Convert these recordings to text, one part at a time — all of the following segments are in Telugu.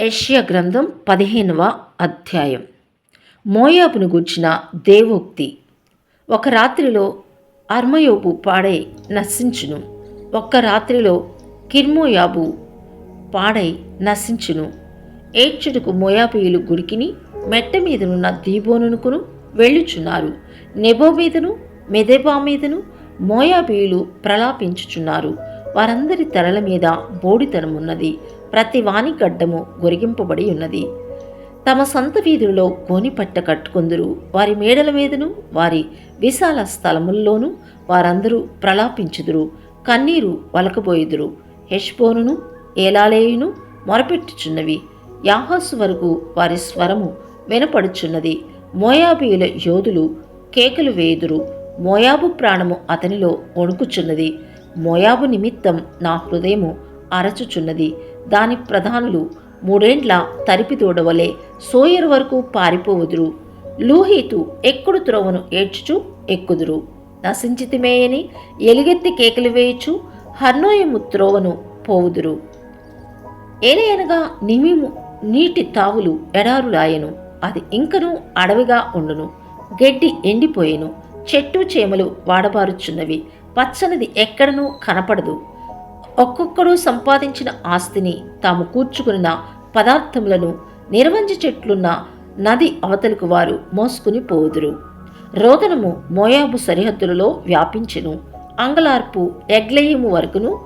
యెషయా గ్రంథం పదిహేనవ అధ్యాయం. మోయాబును గుర్చిన దేవోక్తి. ఒక రాత్రిలో అర్మయోబు పాడై నశించును. ఒక్క రాత్రిలో కిర్మోయాబు పాడై నశించును. ఏడ్చుటకు మోయాబీయులు గుడికిని మెట్ట మీదనున్న దీబోనునుకును వెళ్ళుచున్నారు. నెబో మీదను మెదెబా మీదను మోయాబీయులు ప్రలాపించుచున్నారు. వారందరి తలల మీద బోడితనమున్నది ప్రతి వాణి గడ్డము గొరిగింపబడి ఉన్నది. తమ సంత వీధులలో గోనిపట్ట కట్టుకుందురు. వారి మేడల మీదను వారి విశాల స్థలముల్లోనూ వారందరూ ప్రలాపించుదురు. కన్నీరు వలకబోయుదురు. హెష్బోనును ఏలాలేయును మొరపెట్టుచున్నవి. యాహాసు వరకు వారి స్వరము వినపడుచున్నది. మోయాబీయుల యోధులు కేకలు వేయుదురు. మోయాబు ప్రాణము అతనిలో వణుకుచున్నది. మోయాబు నిమిత్తం నా హృదయము అరచుచున్నది. దాని ప్రధానులు మూడేండ్ల తరిపి తోడవలే సోయరు వరకు పారిపోవుదురు. లూహీతు ఎక్కుడు త్రోవను ఏడ్చుచు ఎక్కుదురు. నశించితిమేయని ఎలుగెత్తి కేకలు వేయచు హర్నోయము త్రోవను పోవుదురు. ఏలయనగా నిమిము నీటి తావులు ఎడారులాయను అది ఇంకనూ అడవిగా ఉండును. గడ్డి ఎండిపోయెను. చెట్టు చేమలు వాడబారుచున్నవి. పచ్చనిది ఎక్కడనూ కనపడదు. ఒక్కొక్కడు సంపాదించిన ఆస్తిని తాము కూర్చుకున్న పదార్థములను నిర్వంజ చెట్లున్న నది అవతలకు వారు మోసుకుని పోవుదురు రోదనము మోయాబు సరిహద్దులలో వ్యాపించెను. అంగలార్పు ఎగ్లయిము వరకును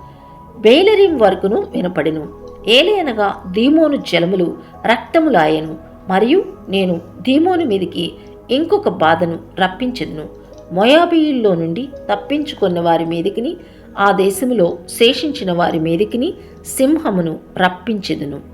బేలరీం వరకును వినపడెను. ఏలయనగా దీమోను జలములు రక్తములాయను. మరియు నేను దీమోను మీదికి ఇంకొక బాధను రప్పించెను మొయాబీయుల్లో నుండి తప్పించుకున్న వారి మీదికిని ఆ దేశములో శేషించిన వారి మీదికిని సింహమును రప్పించెదను.